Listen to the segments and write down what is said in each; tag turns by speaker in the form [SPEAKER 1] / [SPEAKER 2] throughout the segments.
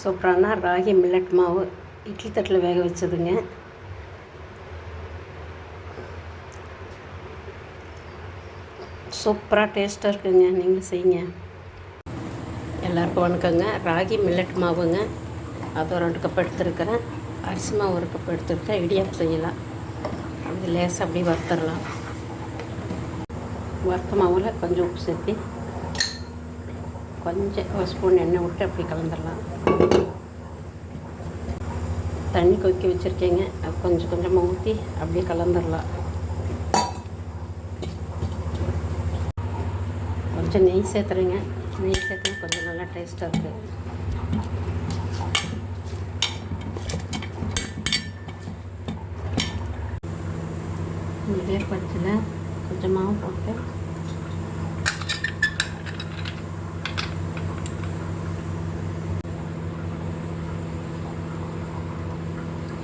[SPEAKER 1] சூப்பரான ராகி மில்லட் மாவு இட்லி தட்டில் வேக வச்சதுங்க. சூப்பராக டேஸ்ட்டாக இருக்குங்க. நீங்களும் செய்யுங்க. எல்லாருக்கும் வணக்கங்க. ராகி மில்லட் மாவுங்க. அது ஒரு ரெண்டு கப் எடுத்துருக்கிறேன். அரிசி மாவு ஒரு கப் எடுத்துருக்கேன் இடியாப் செய்யலாம். அப்படி லேசாக அப்படியே வறுத்துடலாம். வறுத்த மாவில் கொஞ்சம் உப்பு சேர்த்து கொஞ்சம் ஒரு ஸ்பூன் எண்ணெய் விட்டு அப்படி கலந்துடலாம். தண்ணி கொதிக்க வச்சுருக்கேங்க. கொஞ்சம் கொஞ்சமாக ஊற்றி அப்படியே கலந்துடலாம். கொஞ்சம் நெய் சேர்த்துறேங்க நெய் சேர்த்துனா கொஞ்சம் நல்லா டேஸ்ட்டாக இருக்குது இதே பச்சில் கொஞ்சமாக போட்டு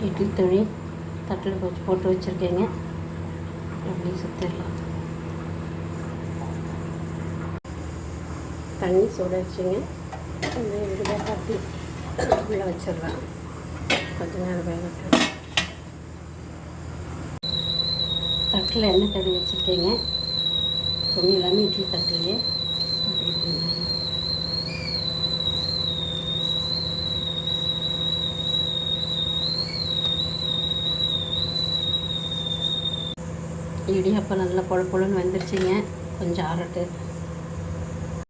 [SPEAKER 1] இட்லி துணி தட்டில் வச்சு போட்டு வச்சுருக்கேங்க. அப்படியே சுற்றிடலாம் தண்ணி சூட வச்சுங்க அந்த இதில் தட்டி உள்ளே வச்சிடலாம். கொஞ்ச நேரம் வேகட்டும். தட்டில் எண்ணெய் தடவி வச்சுருக்கேங்க? துணி எல்லாமே இட்லி தட்டிலேயே. அப்படி இடியாப்பம் நல்லா பொழ பொழுன்னு வந்துருச்சுங்க. கொஞ்சம் ஆறட்டு